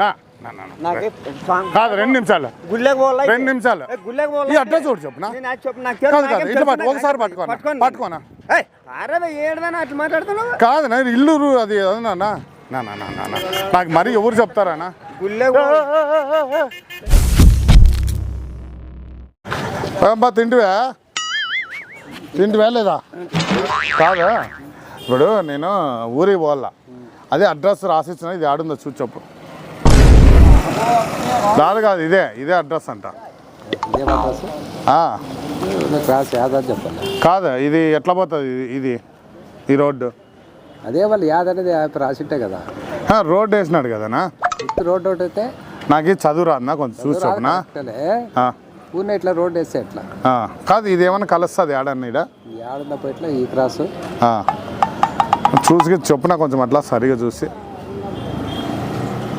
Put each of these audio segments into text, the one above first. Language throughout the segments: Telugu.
నా కాదు రెండు నిమిషాలు. రెండు నిమిషాలు. ఈ అడ్రస్ చెప్పునా నేను చెప్పు కాదు కాదు పట్టు ఒకసారి పట్టుకోను. పట్టుకోనా? కాదు ఇల్లు అది అవునా నా నా. నా నా, నా నా. నాకు మరి ఎవరు చెప్తారా? అబ్బా తింటివా? తింటివా లేదా? కాదా? ఇప్పుడు నేను ఊరికి పోవాలా. అదే అడ్రస్ రాసిచ్చిన ఇది ఆడుందో చూసి చెప్పు. కాదు కాదు ఇదే ఇదే అడ్రస్ అంట. కాదు ఇది ఎట్లా పోతుంది ఇది- ఈ రోడ్డు? అదే వాళ్ళు యాద్ అనేది యాప్ రాసింటే కదా. ఆ, రోడ్డు వేసినాడు కదనా? ఇటు రోడ్ ఒకటి అయితే నాకు ఇది చదువు రాదన్నా కొంచెం చూసి చెప్పునా? ఊరిని ఇట్లా రోడ్ వేస్తే ఎట్లా. కాదు ఇది ఏమన్నా కలుస్తుంది ఆడన్న ఈడ? ఈ ఆడున్నప్పుడు ఇట్లా ఈ క్రాస్. చూసి చెప్పున కొంచెం అట్లా సరిగా చూసి.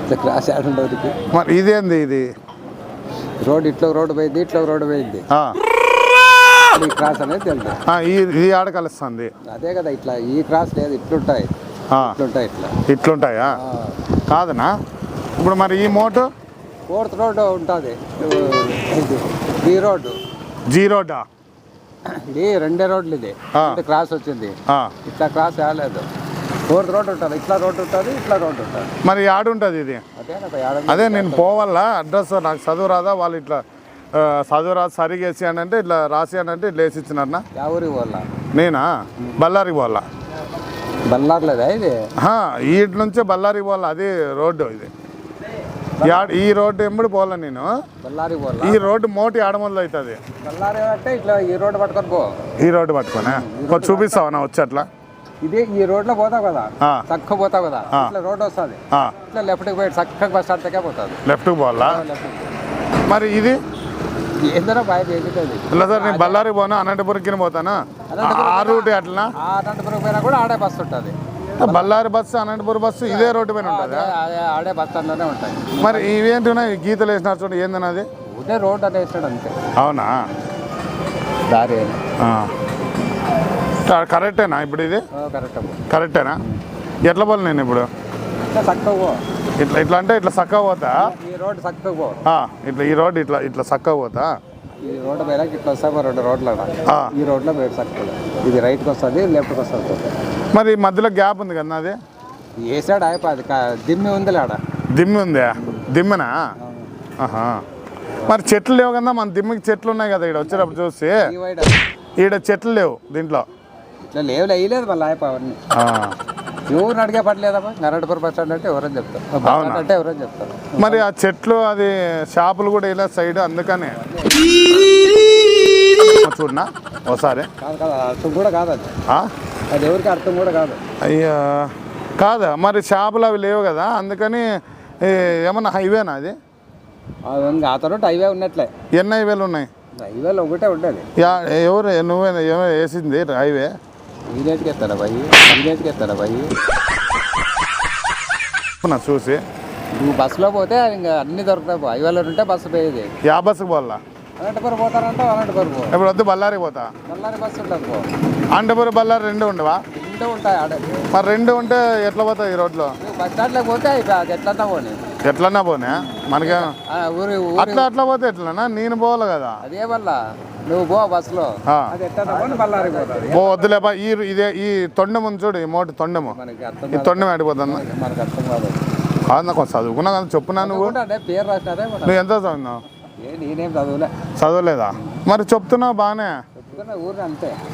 ఇట్లా క్రాస్ ఆడుండవరికి మరి ఇదేంది ఇది? రోడ్ ఇట్లా రోడ్డు పోయింది ఇట్లా రోడ్డు పోయింది. ఈ క్రాస్ అనేది తెలుసు ఆ, ఈ ఆడ కలుస్తుంది. అదే కదా ఇట్లా ఈ క్రాస్ లేదు ఇట్లుంటాయి. ఇట్లుంటాయి ఇట్లా. ఇట్లుంటాయా? కాదనా? ఇప్పుడు మరి ఈ మోటు? ఫోర్త్ రోడ్ ఉంటుంది. ఈ రోడ్డు. జీ రోడ్డా? ఇది రెండే రోడ్లు ఇది. క్రాస్ వచ్చింది. ఇట్లా క్రాస్ రాలేదు ఫోర్త్ రోడ్ ఉంటుంది. ఇట్లా రోడ్ ఉంటుంది ఇట్లా రోడ్ ఉంటుంది. మరి ఆడుంటుంది ఇది. అదే నేను పోవాలా? అడ్రస్ నాకు చదువు రాదా? వాళ్ళు ఇట్లా చదువు రాదు సరిగా వేసి అని అంటే ఇట్లా రాసి అని అంటే ఇట్లా వేసి ఇచ్చినారనా? ఊరికి పోవాలా? నేనా? బళ్ళారికి పోవాలా? బల్లార్లేదా ఇది? ఈటి నుంచే బళ్ళారికి పోవాలా? అది రోడ్డు ఇది. ఈ రోడ్డు ఎంబడి పోవాలా నేను? ఈ రోడ్డు మోటి ఆడమల్లు అవుతుంది. బళ్ళారి అంటే ఇట్లా ఈ రోడ్డు పట్టుకొని పో. ఈ రోడ్డు పట్టుకొని చూపిస్తావా? వచ్చి అట్లా ఇది ఈ రోడ్లో పోతావు కదా. ఆ. చక్కగా పోతావు కదా. ఇట్లా రోడ్ వస్తుంది. ఇట్లా లెఫ్ట్కి పోయి చక్కగా బస్ స్టాండ్ దగ్గర పోతుంది లెఫ్ట్కి పోవాలా? మరి ఇది? ఏందరో ఇలా సార్ నేను పోను అనంతపురంకి పోతాను? ఆ రూట్ అట్లా అనంతపురం పోయినా కూడా ఆడే బస్సు ఉంటుంది. బళ్ళారి బస్సు అనంతపురం బస్సు ఇదే రోడ్డు పైన ఉంటుందా? ఆడే బస్ స్టాండ్లోనే ఉంటాయి. మరి ఇవేంటి ఉన్నాయి గీతలు వేసినారు చూడండి ఏందన్నది రోడ్ అనేది అంతే. అవునా? దారి. కరెక్టేనా ఇప్పుడు ఇది? కరెక్ట్ కరెక్టేనా? ఎట్లా పోలే నేను ఇప్పుడు? ఇట్లా ఇట్లా అంటే ఇట్లా చక్కగా పోతా? ఈ రోడ్ ఇట్లా ఈ రోడ్ ఇట్లా ఇట్లా చక్కగా పోతా? ఈ రోడ్డు పైన ఇట్లా వస్తాయి రెండు రోడ్లు ఆడ. ఆ. ఈ రోడ్లో చక్కగా ఇది రైట్కి వస్తుంది లెఫ్ట్కి వస్తుంది మరి మధ్యలో గ్యాప్ ఉంది కదా అది వేసాడు అయిపోయి దిమ్మి ఆడ దిమ్మి ఉందా? దిమ్మినా? ఆహా. మరి చెట్లు లేవు కదా మన దిమ్మికి చెట్లు ఉన్నాయి కదా ఇక్కడ వచ్చేటప్పుడు చూసి? ఈడ చెట్లు లేవు దీంట్లో. ఇట్లా లేవులే వేయలేదు మళ్ళీ అయిపోయి అవన్నీ ఆ. ఎవరిని అడిగే పడలేదమ్మా నరటపురం బస్ స్టాండ్ అంటే ఎవరని చెప్తారు? అంటే ఎవరని చెప్తారు. మరి ఆ చెట్లు అది షాపులు కూడా ఇలా సైడ్ అందుకనే. చూడనా? ఒకసారి కాదు కాదు అర్థం కూడా కాదు అది? అది ఎవరికి అర్థం కూడా కాదు. అయ్యా. కాదా? మరి షాపులు అవి లేవు కదా అందుకని ఏమన్నా హైవేనా అది. ఆ తర్వాత హైవే ఉన్నట్లే. ఎన్ని హైవేలు ఉన్నాయి? హైవేలో ఒకటే ఉండేది యా ఎవరు నువ్వే ఏమో వేసింది హైవే విలేజ్కి ఎత్తాడా భయ్ విలేజ్కి ఎత్తాడా భయ్ నా చూసి. నువ్వు బస్సులో పోతే ఇంకా అన్ని దొరుకుతాయి పో. హైవేలో ఉంటే బస్సు పోయేది. యా బస్సుకు పోవాలా? అనంతపురం పోతారంటే అనంతపురం పో. ఇప్పుడు వద్దు బళ్ళారి పోతా. బళ్ళారి బస్సు ఉంటుంది పో. అంటపురం బళ్ళారి రెండు ఉండవా? రెండు ఉంటాయి ఆడ. మరి రెండు ఉంటే ఎట్లా పోతావు ఈ రోడ్లో? బస్ స్టాండ్లోకి పోతే అయిపోయి ఎట్లా పోనీ. ఎట్లన్నా పోనే? మనకేం అట్లా అట్లా పోతే ఎట్లనా నేను పోవాలి కదా. అదే వల్ల నువ్వు పో బస్సులో. ఎట్లా ఓ వద్దులేపా ఈ ఇదే ఈ తొండెం ఉంది చూడు ఈ మోటి తొండెము. ఈ తొండెం ఆడిపోతుందా కాదు. నాకు చదువుకున్నా కదా చెప్పున్నా నువ్వు? నువ్వు ఎంత చదివినావు? ఏ నేనేం చదువులే. చదవలేదా? మరి చెప్తున్నావు బాగానే.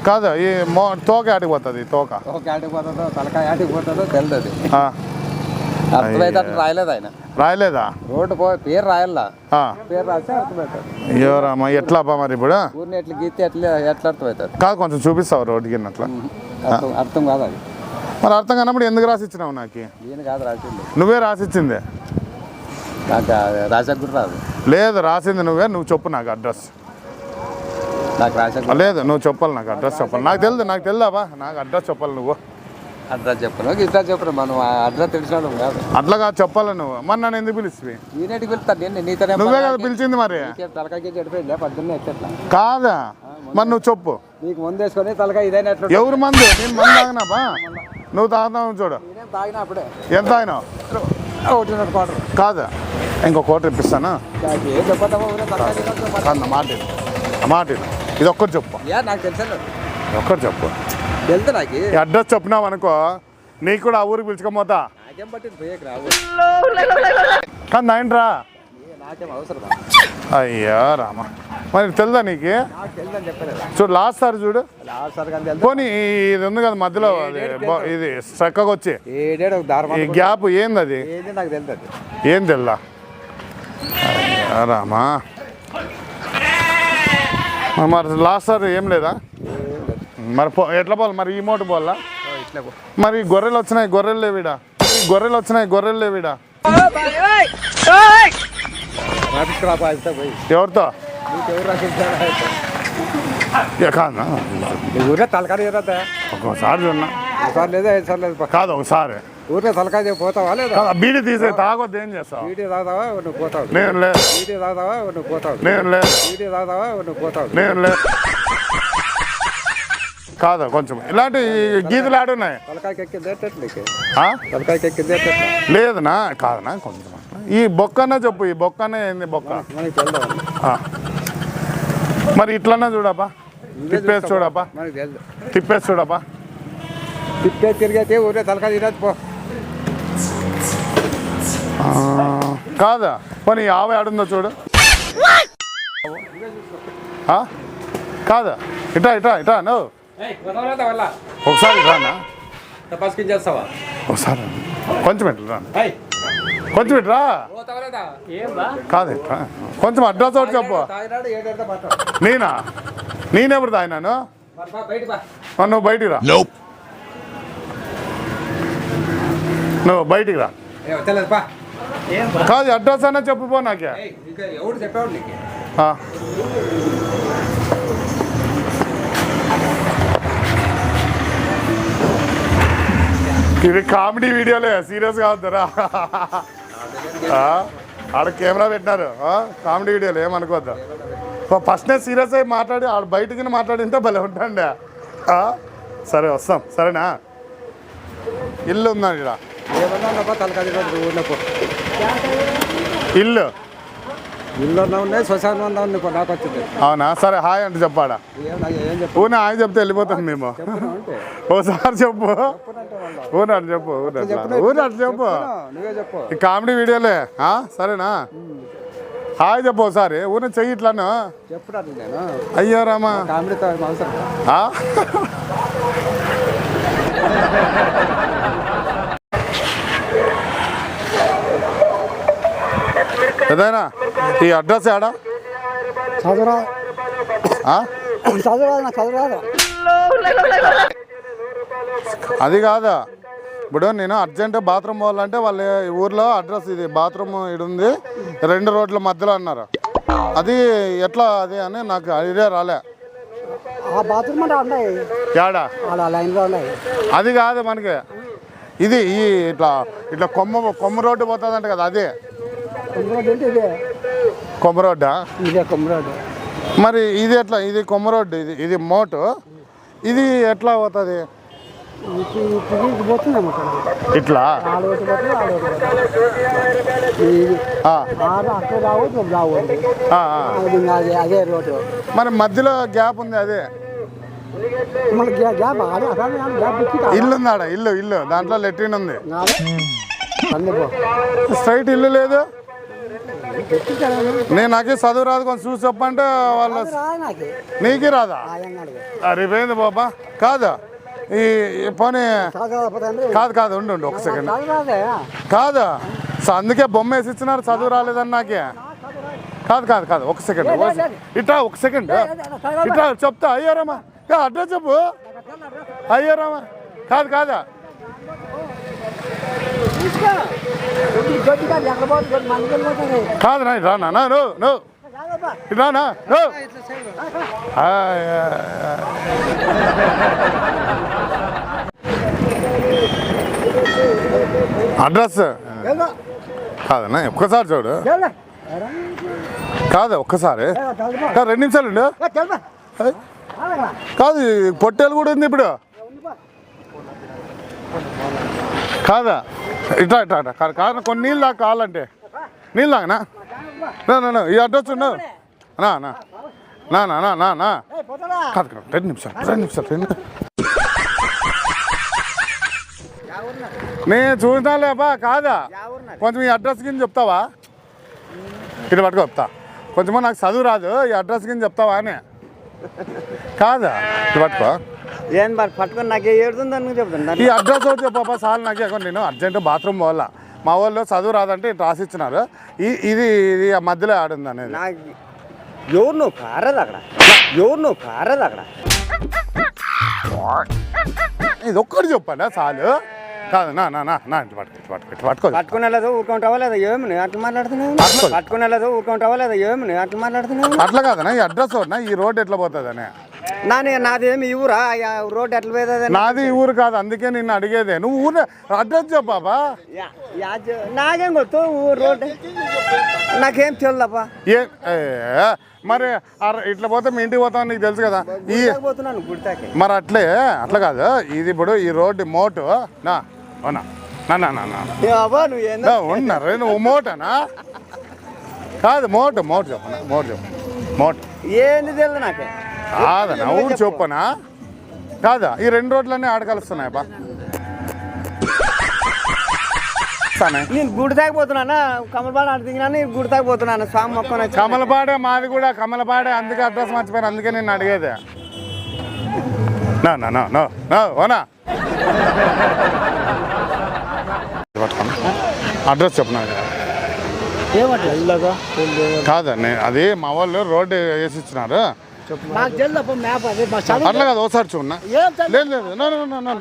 కాదు ఈ మో తోక ఆడిపోతుంది తోక. ఒక ఆటికి పోతుందో తలకాయ ఆటికి పోతుందో తెలియదు ఆ, అర్థమైతే అట్లా రాయలేదు ఆయన. రాయలేదా? రోడ్డు పో పేరు రాయాలా ఆ, పేరు రాస్తే అర్థమవుతుంది. ఎవరమ్మా ఎట్లా అబ్బా మరి ఇప్పుడు? ఊరిని ఎట్లా గీతే ఎట్లా ఎట్లా అర్థమవుతుంది? కాదు కొంచెం చూపిస్తావు రోడ్డుకి అట్లా? అర్థం కాదు అది. మరి అర్థం కానప్పుడు ఎందుకు రాసిచ్చినావు నాకు? ఈయన కాదు రాసింది. నువ్వే రాసిచ్చింది? నాకు రాసా కూడా రాదు. లేదు రాసింది నువ్వే నువ్వు చెప్పు నాకు అడ్రస్. నాకు రాసా లేదు నువ్వు చెప్పాలి నాకు అడ్రస్ చెప్పాలి. నాకు తెలియదు నాకు తెలియదాబా నాకు అడ్రస్ చెప్పాలి నువ్వు. అడ్రస్ చెప్పను. ఇట్లా చెప్పను మనం అడ్రస్ తెలిసిన కాదు. అట్లాగా చెప్పాలి నువ్వు. మరి నన్ను ఎందుకు పిలిచివి ఈయనటికి వెళ్తాను నేను నీతోనే నువ్వే కదా పిలిచింది మరి. తలకాయకి చెడిపోయింది పొద్దున్నే ఎట్లా కాదా? మరి నువ్వు చెప్పు. నీకు ముందు వేసుకొని తలకాయ ఇదైనట్లు ఎవరు మంది? నేను మంది తాగినాబా నువ్వు తాగుతావు చూడు. తాగినా అప్పుడే. ఎంత తాగినావు? ఒకటిన్నర క్వార్టర్. కాదు? ఇంకో కోట ఇప్పిస్తాను? మాట మాట. ఇది ఒక్కటి చెప్పు. నాకు తెలుసా ఒక్కటి చెప్పు. అడ్రస్ చెప్పినావు అనుకో నీకు కూడా ఆ ఊరికి పిలుచుకోపోతా కానీ నాయనరా అయ్యో రామ. మరి తెలుదా నీకు? చూడు లాస్ట్ సార్ చూడు. పోనీ ఇది ఉంది కదా మధ్యలో ఇది చక్కగా వచ్చి. ఈ గ్యాప్ ఏంది అది? ఏం తెల్లా అయ్యో రామా. మరి లాస్ట్ సార్ ఏం లేదా? మరి ఎట్లా పోవాలి? మరి ఈ మోటు పోవాలా. మరి గొర్రెలు వచ్చినాయి గొర్రెలు లేవిడా గొర్రెలు వచ్చినాయి గొర్రెలు లేవిడా ఎవరితో? ఇక కాదు తలకాయ ఇరదా ఒక్కోసారి చూడన్నా ఒకసారి లేదా ఐదు సార్లు లేదు కాదు ఒకసారి. ఊరికే తలకాయ చెప్పి పోతావా లేదా? కాదు బీడి తీసే తాగొద్దు ఏం చేస్తావు? వీడియో తాగుతావా నువ్వు పోతావు? నేను లేదు. తాగుతావా నువ్వు పోతావు? నేను లేదు. వీడియో తాగుతావా నువ్వు పోతావు? నేను లేదు. కాదు? కొంచెం. ఇలాంటి గీతలు ఆడున్నాయి. లేదనా? కాదనా? కొంచెం. ఈ బొక్కనే చెప్పు ఈ బొక్కనే ఏంది బొక్క. మరి ఇట్లనే చూడపా తిప్పేసి చూడపా తిప్పేసి చూడపా తిప్పే తిరిగైతే ఊరే తలకాయ తిరగదు పో. కాదా? పోనీ యాభై ఆడుందో చూడు? కాదా? ఇటా ఇటా ఇటా నువ్వు ఒకసారి రానా? తపాస్కి చేస్తావా? ఒకసారి కొంచెం ఇట్లా రా. కొంచెం ఇట్రా కాదు ఇట్రా కొంచెం అడ్రస్ ఒకటి చెప్పు. నేనా? నేనెప్పుడు తాగినాను? నువ్వు బయటికి రా. నువ్వు బయటికి రా. కాదు అడ్రస్ అన్నా చెప్పుపో నాకే. ఏయ్, ఇంకా ఎవడు చెప్పాడు ఇది కామెడీ వీడియోలే సీరియస్ కావద్దురా ఆ? ఆడ కెమెరా పెట్టినారు? కామెడీ వీడియోలు ఏమనుకోవద్దు ఫస్ట్నే సీరియస్ అయి మాట్లాడి ఆడ బయటికి మాట్లాడింటే భలే ఉంటాండే? సరే వస్తాం. సరేనా? ఇల్లు ఉందండి ఇక్కడ ఇల్లు? ఉన్నాయి నాకు వచ్చింది. అవునా? సరే హాయ్ అంటే చెప్పాడా? ఏం చెప్పు ఊనే? హాయ్ చెప్తే వెళ్ళిపోతాం మేము. అంటే. ఓసారి చెప్పు. వాళ్ళు. ఊనట్టు చెప్పు చెప్పునా ఊనట్టు చెప్పు? నువ్వే చెప్పు. ఈ కామెడీ వీడియోలే ఆ? సరేనా? హాయ్ చెప్పు ఒకసారి ఊన చెయ్యి ఇట్లాను? అయ్యో రామా. కామెడీతో ఏం అవసరం ఏదైనా? ఈ అడ్రస్ ఏడా? చదువురా ఆ? చదువురాదు నాకు చదువురాదు. అది కాదా? ఇప్పుడు నేను అర్జెంట్ బాత్రూమ్ పోవాలంటే వాళ్ళ ఊర్లో అడ్రస్ ఇది బాత్రూమ్ ఇది ఉంది రెండు రోడ్ల మధ్యలో అన్నారు. అది ఎట్లా అది అని నాకు ఐడియా రాలే. బాత్రూమ్ ఆడ అది కాదు మనకి. ఇది ఈ ఇట్లా ఇట్లా కొమ్మ కొమ్మ రోడ్డు పోతుందంట కదా అదే. కుమ్మరోడ్ అంటే ఇదే. మరి ఇది ఎట్లా? ఇది కొమ్మ రోడ్డు ఇది ఇది మోటు. ఇది ఎట్లా పోతుంది? ఇట్లా. అది రోడ్డు మరి మధ్యలో గ్యాప్ ఉంది అదే? ఇల్లు ఉంది ఆడ ఇల్లు ఇల్లు. దాంట్లో లెట్రిన్ ఉంది. స్ట్రైట్ ఇల్లు లేదు? నేను నాకే చదువు రాదు కొంచెం చూసి చెప్పంటే వాళ్ళ నాకు. రాదా? అరిపోయింది బాబా? కాదా? ఈ పోనీ కాదు కాదు ఉండు ఉండు ఒక సెకండ్. కాదా? అందుకే బొమ్మ వేసి ఇచ్చినారు చదువు రాలేదని నాకే. కాదు కాదు కాదు ఒక సెకండ్. ఇట్లా ఒక సెకండ్. ఇట్లా చెప్తా అయ్యారమ్మా అడ్రస్ చెప్పు. అయ్యారమ్మా కాదు కాదా? కాదు నా రా నా. నువ్వు రానా నో. అడ్రస్? కాదన్నా ఒక్కసారి చూడు. కాదు ఒక్కసారి. కాదు రెండు నిమిషాలు ఉండు. కాదు పొట్టేలు కూడా ఉంది ఇప్పుడు. కాదా? ఇట్లా ఇట్లా ఇట్లా. కాదు కాదు కొన్ని నీళ్ళు దాకా కావాలంటే. నీళ్ళు దాకానా ఈ అడ్రస్ ఉండవు నా నా. నా నా నా నా నా. కాదు కాదు రెండు నిమిషాలు రెండు నిమిషాలు రెండు నేను చూసినాలేపా కాదా? కొంచెం ఈ అడ్రస్ కింద చెప్తావా? ఇటు పట్టుకో చెప్తా. కొంచెం నాకు చదువు రాదు ఈ అడ్రస్ కింద చెప్తావా అని. కాదా? ఇటు పట్టుకో. ఏం మరి పట్టుకొని నాకు ఏడుతుంది అని చెప్తాను ఈ అడ్రస్ ఒకటి చెప్పా సార్ నాకు నేను అర్జెంట్ బాత్రూమ్ పోవాలా. మా వాళ్ళు చదువు రాదంటే ఇటు రాసిచ్చినారు. ఈ ఇది ఇది ఆ మధ్యలో ఆడింది అనేది. నాకు ఎవరు నువ్వు కారదు అక్కడ. ఎవరు నువ్వు కారదు అక్కడ. ఇది ఒక్కటి చెప్పండి చాలు? కాదు నా నా నా నా ఇటు పట్టుకో ఇటు పట్టుకో ఇటు పట్టుకో పట్టుకునే లేదు ఊరుకుంటావా లేదా ఏమి నువ్వు? అట్లా మాట్లాడుతున్నావు పట్టుకో. పట్టుకునే లేదు ఊరుకుంటావా లేదా ఏమి నువ్వు? అట్లా మాట్లాడుతున్నావు అట్లా కాదనా ఈ అడ్రస్ ఒకటినా ఈ రోడ్ ఎట్లా పోతుంది అని నానే నాదేమి రోడ్ ఎట్లా నాది ఊరు కాదు అందుకే నిన్ను అడిగేదే. నువ్వు ఊరు అడ్రస్ చెప్పాబా నాకేం గుర్తు రోడ్ నాకేం తెలియదప్పా ఏ మరి ఇట్లా పోతే మీ ఇంటికి పోతాం నీకు తెలుసు కదా. ఈ మరి అట్లే అట్లా కాదు. ఇది ఇప్పుడు ఈ రోడ్డు మోటు. నా అవునా? నా నా నా, నా. అబ్బా నువ్వు ఏందో? నువ్వు మోటనా? కాదు మోటు మోటు చెప్పు మోటు చెప్పు మోటు. ఏంది తెలియదు నాకే? కాదనా ఊరు చెప్పనా? కాదా? ఈ రెండు రోడ్లన్నీ ఆడ కలుస్తున్నాయి బా. నేను గుడి తాగిపోతున్నానా కమలబాడ ఆడ దిగినాను? నేను గుడి తాగిపోతున్నాను స్వామి మొక్కని వచ్చి కమలపాడే మాది కూడా కమలపాడే అందుకే అడ్రస్ మర్చిపోయాను అందుకే నేను అడిగేదే. నా నా నా నో నో ఓనా? అడ్రస్ చెప్పు నాకు కాదండి అది మా వాళ్ళు రోడ్డు వేసి ఇచ్చినారు నాకు తెలియదు మ్యాప్ అదే మా చదువు అట్లా కాదు ఒకసారి చూడన్నా లేదు లేదు నో, నో, నో,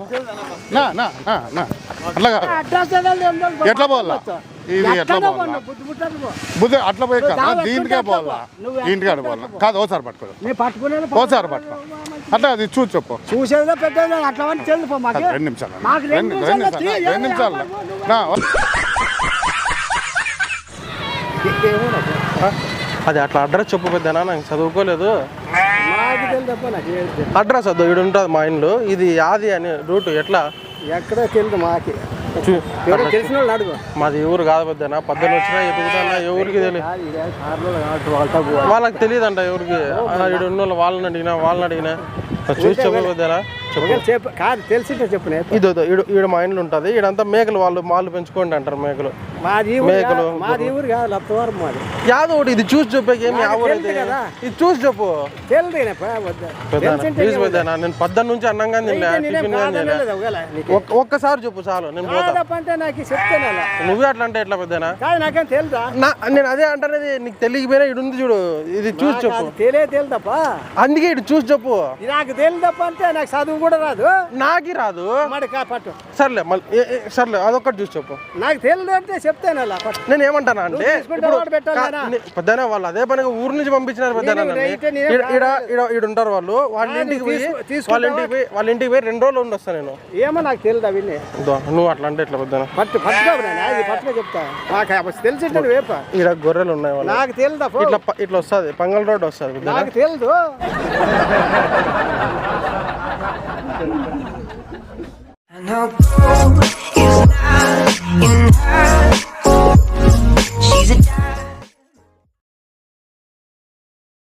నో, అట్లా కాదు. అడ్రస్. ఎట్లా పోవాలా? ఇది ఎట్లా పోవాలా? బుద్ధి అట్లా పోయి కదా. దీనికే ఎట్లా పోవాలా? అటు పోవాలా? కాదు ఓసారి పట్టుకో. నేను పట్టుకునేది పో. ఓసారి పట్టుకో. అట్లా అది చూసి చెప్పు. చూసేదో పెద్దదో అట్లా రెండు నిమిషాలు రెండు నిమిషాలు రెండు నిమిషాలు నా అది అట్లా అడ్రస్ చెప్పు పెద్దనా నాకు చదువుకోలేదు. తెలియదు తెలియదు. అడ్రస్ వద్దు ఇక్కడ ఉంటుంది మా ఇంట్లో ఇది యాది అని రూట్ ఎట్లా? ఎక్కడో తెలియదు మాకి మాది ఊరు కాదు పెద్దనా పద్దెనిమిది వచ్చినా ఎదుగుతానా ఎవరికి తెలియదు వాళ్ళకి తెలియదంట ఎవరికి ఇక్కడ ఉన్న వాళ్ళని అడిగినా వాళ్ళని అడిగినా. చూసి చెప్పు పెద్దనా చెప్పు. కాదు తెలిసింటే చెప్పు ఇది ఈడ మా ఇంట్లో ఉంటుంది. ఈడంతా మేకలు వాళ్ళు మాలు పెంచుకోండి అంటారు మేకలు. మాది మేకలు, మాది ఊరు కాదు లత్తవారం మాది. యాదో ఒకటి ఇది చూసి చెప్పేకి ఏమి ఊరు తెలుసు. ఇది చూసి చెప్పు. తెలియదు ఈయన పో, వద్దు. పెద్దనా తెలిసింటే ప్లీజ్ నేను పెద్దనా నుంచి అన్నంగా ఒక్కసారి చెప్పు చాలు నేను నువ్వే అట్లా అంటే ఎట్లా పెద్దనా నాకేం తెలుదా? నా నేను అదే అంటానేది నీకు తెలియకపోయినా ఇడు ఉంది చూడు ఇది చూసి చెప్పు. తెలియ తెలుదప్ప. అందుకే ఇటు చూసి చెప్పు. నాకు తెలియదప్ప అంటే నాకు చదువు కూడా రాదు? నాకి రాదు. మరి పట్టు. సర్లే మళ్ళీ సర్లే అదొక్కటి చూసి చెప్పు. నాకు తెలియదు అంటే చెప్తాను అలా నేను ఏమంటానా అంటే పెద్దనా వాళ్ళు అదే పనిగా ఊరు నుంచి పంపించినారు నేనేం ఈడ- ఉంటారు వాళ్ళు. వాళ్ళ ఇంటికి పోయి? వాళ్ళ ఇంటికి పోయి వాళ్ళ ఇంటికి పోయి రెండు రోజులు ఉండి వస్తాను నేను. ఏమో నాకు తెలియదు ఇదో, నువ్వు అట్లా అంటే ఎట్లా పెద్దనా? పట్టు పట్టుకో చెప్తా. నాకు తెలిసింటే వేప ఈడ గొర్రెలు ఉన్నాయి వాళ్ళు నాకు తెలియదప్ప ఇట్లా ఇట్లా వస్తుంది పంగల్ రోడ్ వస్తుంది నాకు తెలియదు. And our blue is not enough.